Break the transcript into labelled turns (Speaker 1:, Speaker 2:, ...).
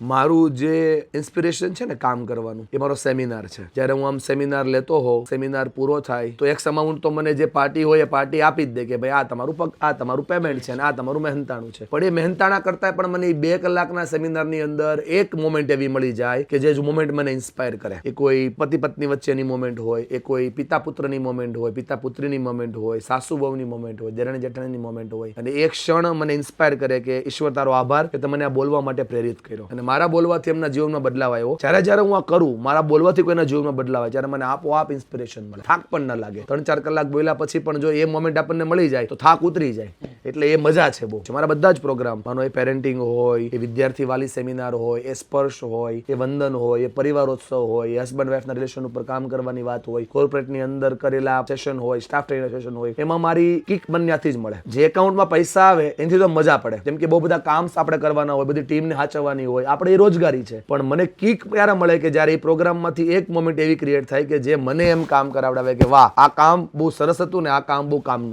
Speaker 1: મારું જે ઇન્સ્પિરેશન છે ને કામ કરવાનું, એ મારો સેમિનાર છે. જ્યારે હું આમ સેમિનાર લેતો હોઉં સેમિનાર પૂરો થાય, તો એક્સ અમાઉન્ટ તો મને જે પાર્ટી હોય એ પાર્ટી આપી જ દે કે ભાઈ આ તમારું પગ, આ તમારું પેમેન્ટ છે અને આ તમારું મહેનતાણું છે. પણ એ મહેનતાણા કરતાં પણ મને બે કલાકના સેમિનારની અંદર એક મોમેન્ટ એવી મળી જાય કે જે મોમેન્ટ મને ઇન્સ્પાયર કરે. એ કોઈ પતિ પત્ની વચ્ચેની મોમેન્ટ હોય, એ કોઈ પિતા પુત્રની મોમેન્ટ હોય, પિતા પુત્રીની મોમેન્ટ હોય, સાસુ બહુની મોમેન્ટ હોય દેરાણી જેઠાણીની મોમેન્ટ હોય. અને એ ક્ષણ મને ઇન્સ્પાયર કરે કે ઈશ્વર તારો આભાર કે તમે આ બોલવા માટે પ્રેરિત કર્યો. અને મારા બોલવાથી એમના જીવનમાં બદલાવ આવ્યો. જ્યારે જ્યારે હું આ કરું, મારા બોલવાથી કોઈના જીવનમાં બદલાવ આવે. ત્યારે મને આપોઆપ ઇન્સ્પિરેશન મળે. થાક પણ ન લાગે. ત્રણ ચાર કલાક બોલ્યા પછી પણ જો એ મોમેન્ટ આપણને મળી જાય, તો થાક ઉતરી જાય. એટલે એ મજા છે બહુ. મારા બધા જ પ્રોગ્રામ માનો એ પેરેન્ટિંગ હોય, એ વિદ્યાર્થી વાલી સેમિનાર હોય, એ સ્પર્શ હોય, એ વંદન હોય, એ પરિવારોત્સવ હોય, એ હસબન્ડ વાઈફના રિલેશન ઉપર કામ કરવાની વાત હોય કોર્પોરેટની અંદર કરેલા સેશન હોય સ્ટાફ ટ્રેનિંગ સેશન હોય, એમાં મારી કિક બન્યાથી જ મળે. જે એકાઉન્ટમાં પૈસા આવે, એનાથી તો મજા પડે. જેમ કે બહુ બધા કામ આપણે કરવાના હોય, બધી ટીમને હાચવવાની હોય આપણે એ રોજગારી છે. પણ મને કિક ક્યારે મળે કે જ્યારે એ પ્રોગ્રામમાંથી એક મોમેન્ટ એવી ક્રિએટ થાય કે જે મને એમ કામ કરાવડાવે કે વાહ, આ કામ બહુ સરસ હતું ને આ કામ બહુ કામનું.